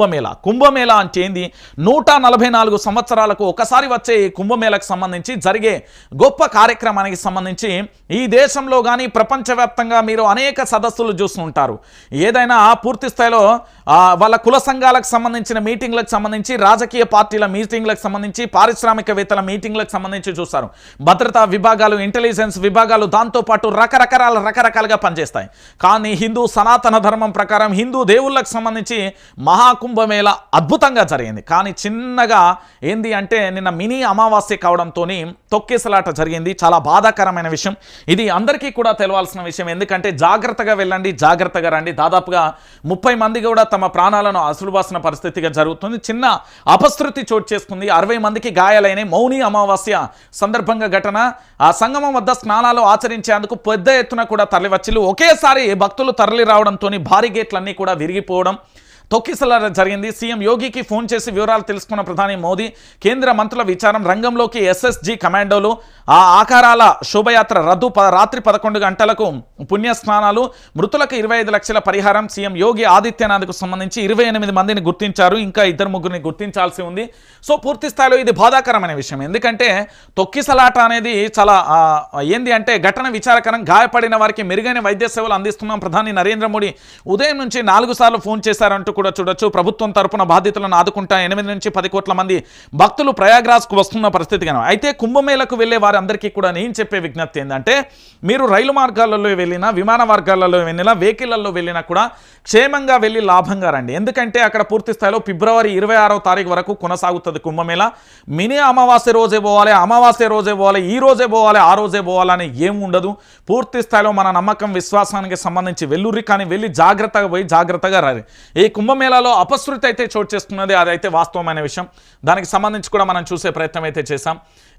కుంభమేళా. కుంభమేళా అంటే ఏంది? నూట నలభై నాలుగు సంవత్సరాలకు ఒకసారి వచ్చే ఈ కుంభమేళకు సంబంధించి జరిగే గొప్ప కార్యక్రమానికి సంబంధించి ఈ దేశంలో కానీ ప్రపంచవ్యాప్తంగా మీరు అనేక సదస్సులు చూస్తుంటారు. ఏదైనా పూర్తి స్థాయిలో వాళ్ళ కుల సంఘాలకు సంబంధించిన మీటింగ్లకు సంబంధించి రాజకీయ పార్టీల మీటింగ్లకు సంబంధించి పారిశ్రామికవేత్తల మీటింగ్లకు సంబంధించి చూస్తారు. భద్రతా విభాగాలు ఇంటెలిజెన్స్ విభాగాలు దాంతోపాటు రకరకాల రకరకాలుగా పనిచేస్తాయి. కానీ హిందూ సనాతన ధర్మం ప్రకారం హిందూ దేవుళ్ళకు సంబంధించి కుంభమేళ అద్భుతంగా జరిగింది. కానీ చిన్నగా ఏంది అంటే నిన్న మినీ అమావాస్య కావడంతో తొక్కేసలాట జరిగింది. చాలా బాధాకరమైన విషయం. ఇది అందరికీ కూడా తెలవాల్సిన విషయం. ఎందుకంటే జాగ్రత్తగా వెళ్ళండి జాగ్రత్తగా రండి. దాదాపుగా ముప్పై మంది కూడా తమ ప్రాణాలను అసులుబాసిన పరిస్థితిగా జరుగుతుంది. చిన్న అపశృతి చోటు చేసుకుంది. అరవై మందికి గాయాలైన మౌని అమావాస్య సందర్భంగా ఘటన. ఆ సంగమం వద్ద స్నానాలు ఆచరించేందుకు పెద్ద ఎత్తున కూడా తరలివచ్చిలు ఒకేసారి భక్తులు తరలి రావడంతో భారీ గేట్లన్నీ కూడా విరిగిపోవడం తొక్కిసలాట జరిగింది. సీఎం యోగికి ఫోన్ చేసి వివరాలు తెలుసుకున్న ప్రధాని మోదీ కేంద్ర మంత్రుల విచారం రంగంలోకి ఎస్ఎస్జి కమాండోలు. ఆ ఆకారాల శోభయాత్ర రద్దు రాత్రి పదకొండు గంటలకు పుణ్యస్నానాలు మృతులకు ఇరవై ఐదు లక్షల పరిహారం సీఎం యోగి ఆదిత్యనాథ్కు సంబంధించి ఇరవై ఎనిమిది మందిని గుర్తించారు. ఇంకా ఇద్దరు ముగ్గురిని గుర్తించాల్సి ఉంది. సో పూర్తి స్థాయిలో ఇది బాధాకరమైన విషయం. ఎందుకంటే తొక్కిసలాట అనేది చాలా ఏంది అంటే ఘటన విచారకరం గాయపడిన వారికి మెరుగైన వైద్య సేవలు అందిస్తున్నాం ప్రధాని నరేంద్ర మోడీ. ఉదయం నుంచి నాలుగు సార్లు ఫోన్ చేశారంటూ కూడా చూడొచ్చు. ప్రభుత్వం తరపున బాధితులను ఆదుకుంటా ఎనిమిది నుంచి పది కోట్ల మంది భక్తులు ప్రయాగ్రాజ్కు వస్తున్న పరిస్థితి కనుక అయితే కుంభమేళకు వెళ్ళే వారందరికీ కూడా నేను చెప్పే విజ్ఞప్తి ఏంటంటే మీరు రైలు మార్గాలలో వెళ్ళినా విమాన మార్గాలలో వెళ్ళినా వెహికల్లో వెళ్ళినా కూడా క్షేమంగా వెళ్ళి లాభంగా రండి. ఎందుకంటే అక్కడ పూర్తి స్థాయిలో ఫిబ్రవరి ఇరవై ఆరో తారీఖు వరకు కొనసాగుతుంది కుంభమేళ. మినీ అమావాస్య రోజే పోవాలి అమావాస్య రోజే పోవాలి ఈ రోజే పోవాలి ఆ రోజే పోవాలని ఏం ఉండదు. పూర్తి స్థాయిలో మన నమ్మకం విశ్వాసానికి సంబంధించి వెళ్ళుర్రి కానీ వెళ్ళి జాగ్రత్తగా పోయి జాగ్రత్తగా రాలి ఈ కుంభమేళాలో అపశృతి అయితే చోటు చేస్తున్నది అదైతే వాస్తవమైన విషయం. దానికి సంబంధించి కూడా మనం చూసే ప్రయత్నం అయితే చేశాం. ఇక